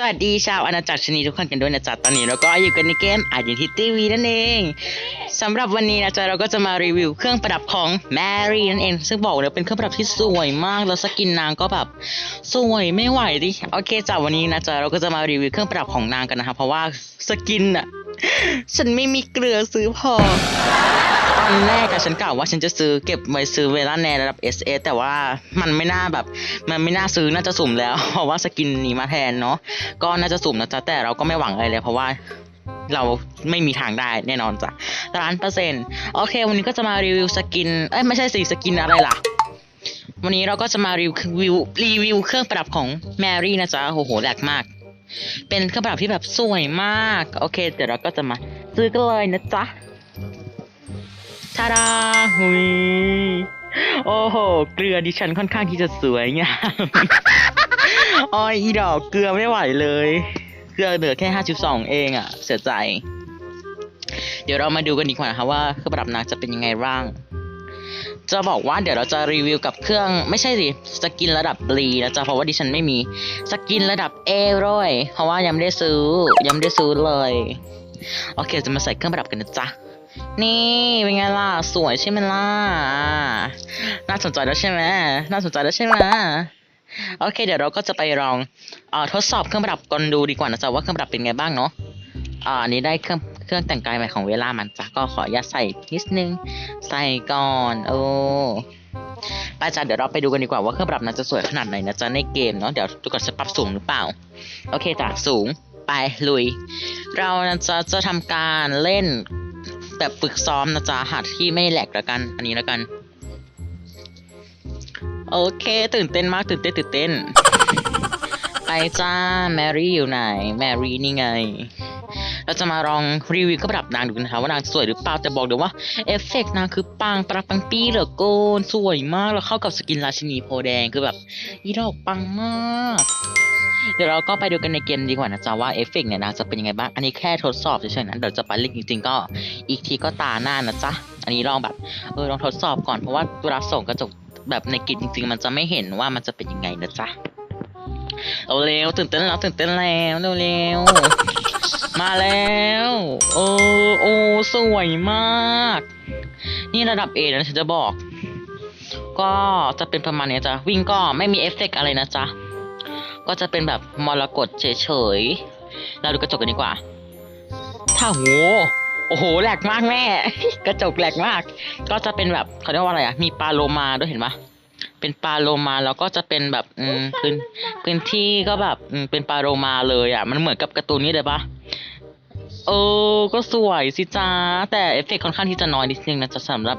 สวัสดีชาวอาณาจักรชนีทุกคนกันด้วยนะจ๊ะตอนนี้เราก็อยู่กันในเกม Identity V นั่นเองสำหรับวันนี้นะจ๊ะเราก็จะมารีวิวเครื่องประดับของ Mary นั่นเอง ซึ่งบอกเลยเป็นเครื่องประดับที่สวยมากแล้วสกินนางก็แบบสวยไม่ไหวดิโอเคจ้ะวันนี้นะจ๊ะเราก็จะมารีวิวเครื่องประดับของนางกันนะคะเพราะว่าสกินอะฉันไม่มีเกลือซื้อพอ ตอนแรกอะฉันกล่าวว่าฉันจะซื้อเก็บไว้ซื้อเวลาแนระดับ SS แต่ว่ามันไม่น่าแบบ มันไม่น่าซื้อน่าจะสุ่มแล้ว เพราะว่าสกินนี้มาแทนเนาะก็น่าจะสุ่มนะจ๊ะแต่เราก็ไม่หวังอะไรเลยเพราะว่าเราไม่มีทางได้แน่นอนจ้ะล้านเปอร์เซ็นต์โอเค วันนี้ก็จะมารีวิวสกิน เอ้ยไม่ใช่สิสกินอะไรล่ะ วันนี้เราก็จะมารีวิวรีวิวเครื่องประดับของแมรี่นะจ๊ะโอ้โหแหลกมาก เป็นเครื่องประดับที่แบบสวยมาก โอเค เดี๋ยวเราก็จะมาซื้อกันเลยนะจ๊ะ ทาดาหุยโอ้โห เกลือดิฉันค่อนข้างที่จะสวยงามอ้อยอีดอกเกลือไม่ไหวเลย เกลือเหลือแค่52เองอะ เสียใจ เดี๋ยวเรามาดูกันดีกว่านะคะว่าเครื่องประดับนางจะเป็นยังไงบ้าง จะบอกว่าเดี๋ยวเราจะรีวิวกับเครื่องไม่ใช่สิสกินระดับรีนะจ๊ะเพราะว่าดิฉันไม่มีสกินระดับเอร้อยเพราะว่ายังไม่ได้ซื้อยังไม่ได้ซื้อเลย โอเคจะมาใส่เครื่องประดับกันนะจ๊ะ นี่เป็นไงล่ะ สวยใช่ไหมล่ะ น่าสนใจแล้วใช่ไหมน่าสนใจแล้วใช่ไหมโอเค เดี๋ยวเราก็จะไปลองอทดสอบเครื่องประดับกันดูดีกว่านะจ๊ะว่าเครื่องประดับเป็นไงบ้างเนาะอ่าอันนี้ได้เครื่องเครื่องแต่งกายใหม่ของเวลามันจ้ะก็ขออนุญาตใส่นิดนึง ใส่ก่อนโอ้ไปจ้ะเดี๋ยวเราไปดูกันดีกว่าว่าเครื่องประดับนั้นจะสวยขนาดไหนนะจ๊ะในเกมเนาะเดี๋ยวดูก่อนจะปรับสูงหรือเปล่า โอเคจ้ะสูงไปลุย เราจะจะทำการเล่น แบบฝึกซ้อมนะจ๊ะหาที่ไม่แหลกล้วกัน อันนี้ล้วกัน โอเค ตื่นเต้นมากตื่นเต้นตื่นเต้น ไปจ้าแมรี่อยู่ไหน แมรี่นี่ไง เราจะมาลองรีวิวก็ประดับนางดูนะคะว่านางสวยหรือเปล่าแต่บอกเดี๋ยวว่าเอฟเฟกต์นางคือปังประปังปี้เหลือเกินสวยมากแล้วเข้ากับสกินราชินีโพแดงคือแบบอีดอกปังมาก เดี๋ยวเราก็ไปดูกันในเกมดีกว่านะจ๊ะว่าเอฟเฟกต์เนี่ยนะจะเป็นยังไงบ้างอันนี้แค่ทดสอบเฉยๆนะเดี๋ยวจะไปเล่นจริง ๆ ก็อีกทีก็ตาหน้านะจ๊ะอันนี้ลองแบบเออลองทดสอบก่อนเพราะว่าเวลาส่งกระจกแบบในกิจจริง ๆ มันจะไม่เห็นว่ามันจะเป็นยังไงนะจ๊ะเอาเร็วตื่นเต้นแล้วตื่นเต้นแล้วเร็วๆมาแล้วโอ้โอ้สวยมาก นี่ระดับ A นะฉันจะบอก ก็จะเป็นประมาณเนี้ยจ้ะวิ่งก็ไม่มีเอฟเฟกต์อะไรนะจ๊ะ ก็จะเป็นแบบมรกตเฉยๆ เราดูกระจกกันดีกว่า ถ้าโหโอ้โหแหลกมากแม่ กระจกแหลกมาก ก็จะเป็นแบบเขาเรียกว่าอะไรอะมีปลาโลมาด้วยเห็นปะเป็นปลาโลมาแล้วก็จะเป็นแบบอืมพื้นพื้นที่ก็แบบอืมเป็นปลาโลมาเลยอะมันเหมือนกับการ์ตูนนี้เลยปะ เออ ก็สวยสิจ้าแต่เอฟเฟกต์ค่อนข้างที่จะน้อยนิดนึงนะจะสำหรับ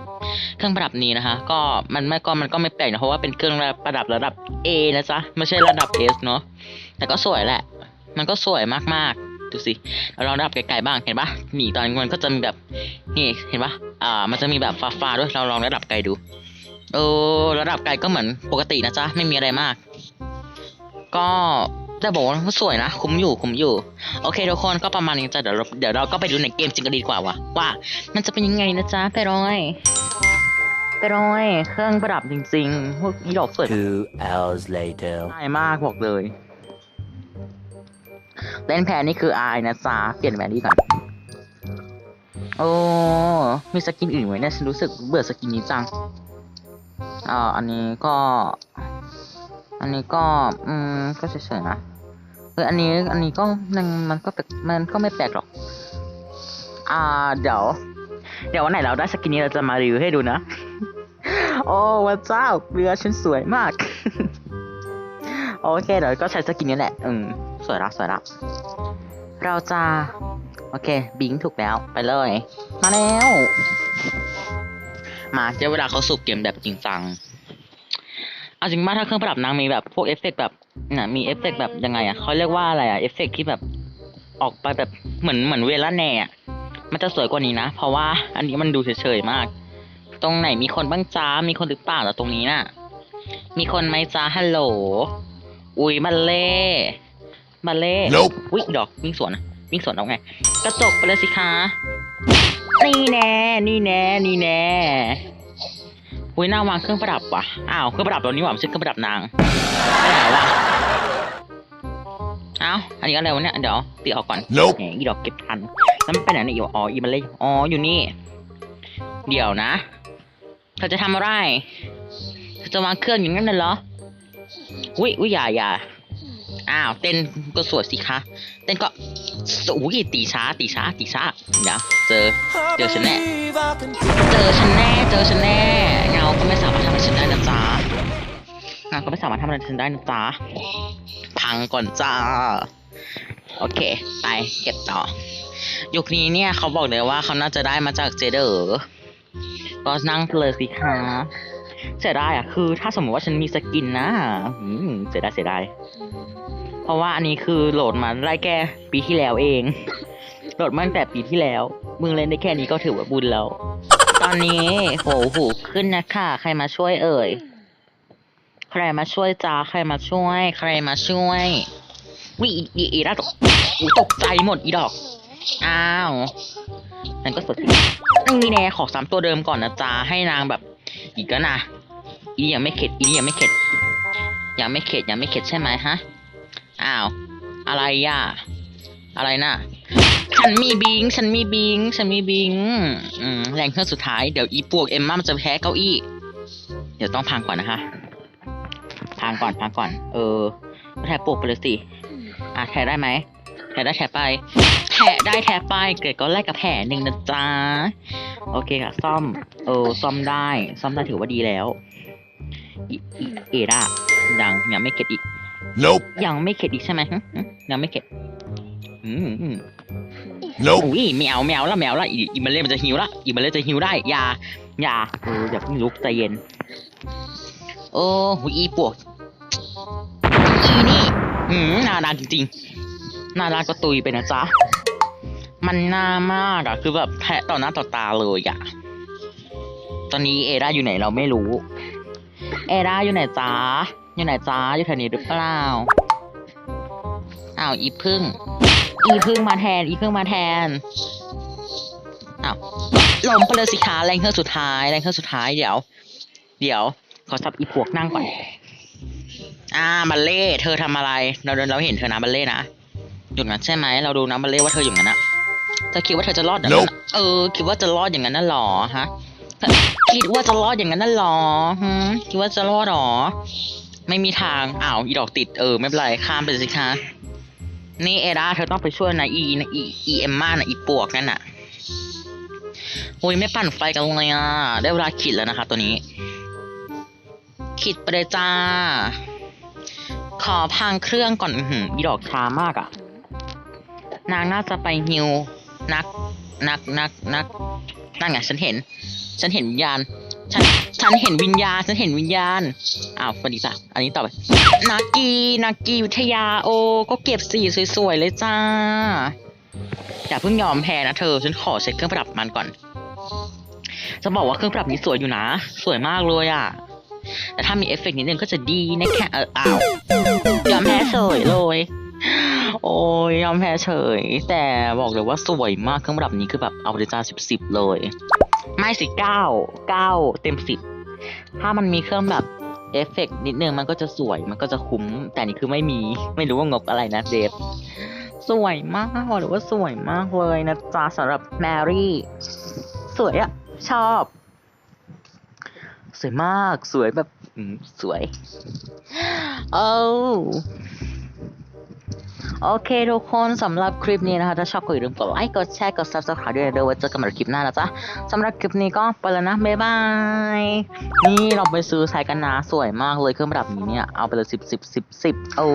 เครื่องประดับนี้นะคะ ก็มันไม่ก็มันก็ไม่แปลกนะเพราะว่าเป็นเครื่องประดับระดับ A นะจ๊ะไม่ใช่ระดับ S เนาะแต่ก็สวยแหละ มันก็สวยมากๆดูสิเราลองระดับไกลๆบ้างเห็นปะหนีตอนนี้มันก็จะมีแบบนี่เห็นปะอ่า มันจะมีแบบฟ้าๆด้วยเราลองระดับไกลดูเออระดับไกลก็เหมือนปกตินะจ๊ะไม่มีอะไรมาก ก็ แต่บอกว่าสวยนะคุ้มอยู่คุ้มอยู่ โอเคทุกคนก็ประมาณนี้จ้ะเดี๋ยวเราเดี๋ยวเราก็ไปดูในเกมจริงกันดีกว่าว่ะว่า มันจะเป็นยังไงนะจ๊ะไปรอยไปรอยเครื่องประดับจริงๆพวกอีดอกสวย Two hours later. ง่ายมากบอกเลย เล่นแพ้นี่คืออายนะจ๊ะเปลี่ยนแมรี่ก่อนโอ้มีสกินอื่นไหมเนี่ยฉันรู้สึกเบื่อสกินนี้จังอ่าอันนี้ก็ อันนี้ก็ อืม ก็เฉยๆนะเอออันนี้อันนี้ก็มันมันก็แปลกมันก็ไม่แปลกหรอก อ่า เดี๋ยว เดี๋ยววันไหนเราได้สกินนี้เราจะมารีวิวให้ดูนะ โอ้พระเจ้าเรือฉันสวยมาก โอเคเดี๋ยวก็ใช้สกินนี้แหละ อืม สวยละสวยละเราจะโอเค บิงถูกแล้วไปเลย มาแล้ว มาเดี๋ยวเวลาเขาสูบเกมแบบจริงจัง เอาจริงมากถ้าเครื่องประดับนางมีแบบพวกเอฟเฟกต์แบบน่ะมีเอฟเฟกต์แบบยังไงอะเขาเรียกว่าอะไรอะเอฟเฟกต์ที่แบบออกไปแบบเหมือนเหมือนเวลาแน่อะมันจะสวยกว่านี้นะ เพราะว่าอันนี้มันดูเฉยๆมาก ตรงไหนมีคนบ้างจ้ามีคนหรือเปล่าล่ะตรงนี้น่ะ มีคนไหมจ้าฮัลโหลอุ้ยบัลเล่บัลเล่ Nope อุ้ยดอกวิ่งสวนอะวิ่งสวนเอาไง กระจกไปเลยสิคะนี่แน่นี่แน่นี่แน่ อุ้ยน่าวางเครื่องประดับว่ะ อ้าว เครื่องประดับเรานี่หว่าไม่ใช่เครื่องประดับนางไปไหนวะเอ้าอันนี้อะไรวะเนี่ย เดี๋ยวตีออกก่อน Nope แหมอีดอกเก็บทันแล้วมันไปไหนเนี่ยอีอ๋ออีมันเลยอ๋อ อยู่นี่ เดี๋ยวนะ เธอจะทำอะไร เธอจะวางเครื่องอย่างนั้นน่ะเหรออุ้ยอุ้ยอย่าอย่า อ้าวเต้นก็สวดสิคะ เต้นก็อุ้ยตีช้าตีช้าตีช้าเดี๋ยวเจอเจอฉันแน่เจอฉันแน่เจอฉันแน่เงาก็ไม่สามารถทำอะไรฉันได้นะจ๊ะเงาก็ไม่สามารถทำอะไรฉันได้นะจ๊ะพังก่อนจ้าโอเค ไปเก็บต่อ ยุคนี้เนี่ยเขาบอกเลยว่าเขาน่าจะได้มาจากเจเดอร์ก็นั่งเลยสิคะเสียดายอะคือ ถ้าสมมติว่าฉันมีสกินนะเสียดายเสียดาย ราะว่าอันนี้คือโหลดมาได้แค่ปีที่แล้วเอง โหลดมาตั้งแต่ปีที่แล้ว มึงเล่นได้แค่นี้ก็ถือว่าบุญแล้ว ตอนนี้โหหูขึ้นนะค่ะ ใครมาช่วยเอ่ย ใครมาช่วยจ้า ใครมาช่วย ใครมาช่วย วิอีอีอีดอกอูตกใจหมดอีดอก อ้าวนั่นก็สดสินี่แน่ขอสามตัวเดิมก่อนนะจ๊ะให้นางแบบ อีกแล้วนะ อียังไม่เข็ด อียังไม่เข็ด ยังไม่เข็ด ยังไม่เข็ดใช่ไหมฮะ อ้าว อะไรอะอะไรน่ะฉันมีบิง ฉันมีบิง ฉันมีบิง อืม แรงเครื่องสุดท้าย เดี๋ยวอีปวกเอ็มม่ามันจะแพ้เก้าอี้ เดี๋ยวต้องพังก่อนนะคะ พังก่อน พังก่อน เออแทะปวกไปเลยสิ อะแทะได้ไหม แทะได้แทะไป แทะได้แทะไป เกิดก็แลกกับแผลหนึ่งนะจ๊ะ โอเคค่ะ ซ่อม เออ ซ่อมได้ ซ่อมได้ถือว่าดีแล้วอีอีเอด้ายังยังไม่เข็ดอีก Nope. ยังไม่เข็ดอีกใช่ไหมหึหึยังไม่เข็ดอืมอืม Nope. อุ้ยแมวแมวละแมวละอีอีมันเล่มันจะหิวละอีมันเล่จะหิวได้อย่าอย่าเอออย่าเพิ่งลุกใจเย็นโอ้หูอีปวกอีนี่อืมน่ารักจริงๆน่ารักก็ตุยไปนะจ๊ะมันน่ามากอะคือแบบแทะต่อหน้าต่อตาเลยอะตอนนี้เอราอยู่ไหนเราไม่รู้ เอราอยู่ไหนจ๊ะ อยู่ไหนจ๊ะอยู่แถวนี้หรือเปล่าอ้าวอีพึ่ง อีพึ่งมาแทน อีพึ่งมาแทนอ้าวลมไปเลยสิคะแรงเครื่องสุดท้ายแรงเครื่องสุดท้ายเดี๋ยว เดี๋ยว ขอสับอีพวกนั่งก่อนอ่าบัลเล่เธอทำอะไร เราเราเห็นเธอนะบัลเล่นะอยู่นั้นใช่ไหมเราดูนะบัลเล่ว่าเธออยู่นั้นอะเธอคิดว่าเธอจะรอดอย่างนั้นอะเออ คิดว่าจะรอดอย่างนั้นน่ะหรอฮะคิดว่าจะรอดอย่างนั้นน่ะหรอฮึคิดว่าจะรอดหรอ ไม่มีทางอ้าวอีดอกติดเออไม่เป็นไรข้ามไปสิคะนี่เอราเธอต้องไปช่วยนะอีนะอีอีเอมมานะอีปวกนั่นน่ะโอ้ยไม่ปั่นไฟกันเลยอะได้เวลาขีดแล้วนะคะ ตัวนี้ขีดไปเลยจ้า ขอพังเครื่องก่อนอือหืออีดอกช้ามากอะ นางน่าจะไปฮิวนักนักนักนักนั่นไงฉันเห็น ฉันเห็นวิญญาณฉัน ฉันเห็นวิญญาณ ฉันเห็นวิญญาณ อ้าวสวัสดีจ้ะ อันนี้ต่อไปนักกีนักกีวิทยาโอ ก็เก็บสีสวยๆเลยจ้า อย่าเพิ่งยอมแพ้นะเธอ ฉันขอเช็คเครื่องประดับมันก่อน จะบอกว่าเครื่องประดับนี้สวยอยู่นะ สวยมากเลยอะแต่ถ้ามีเอฟเฟกต์นิดนึงก็จะดีนะแค่เอออ้าวยอมแพ้เฉยเลย โอ้ยยอมแพ้เฉย แต่บอกเลยว่าสวยมากเครื่องประดับนี้คือแบบเอาเลยจ้าสิบสิบเลย ไม่สิเก้าเก้าเต็มสิบถ้ามันมีเครื่องแบบเอฟเฟกต์นิดนึงมันก็จะสวยมันก็จะคุ้ม แต่นี่คือไม่มีไม่รู้ว่างบอะไรนะเดฟสวยมากบอกเลยว่าสวยมากเลยนะจ๊ะสำหรับแมรี่สวยอะชอบ สวยมากสวยแบบสวยโอ้ โอเคทุกคนสำหรับคลิปนี้นะคะ ถ้าชอบก็อย่าลืมกดไลค์ กดแชร์ กด subscribe ด้วยเดี๋ยวไว้เจอกันใหม่คลิปหน้านะจ๊ะสำหรับคลิปนี้ก็ไปแล้วนะ บ๊ายบาย นี่เราไปซื้อใช้กันนะสวยมากเลยเครื่องประดับนี้เนี่ย เอาไปเลยสิบสิบสิบสิบโอ้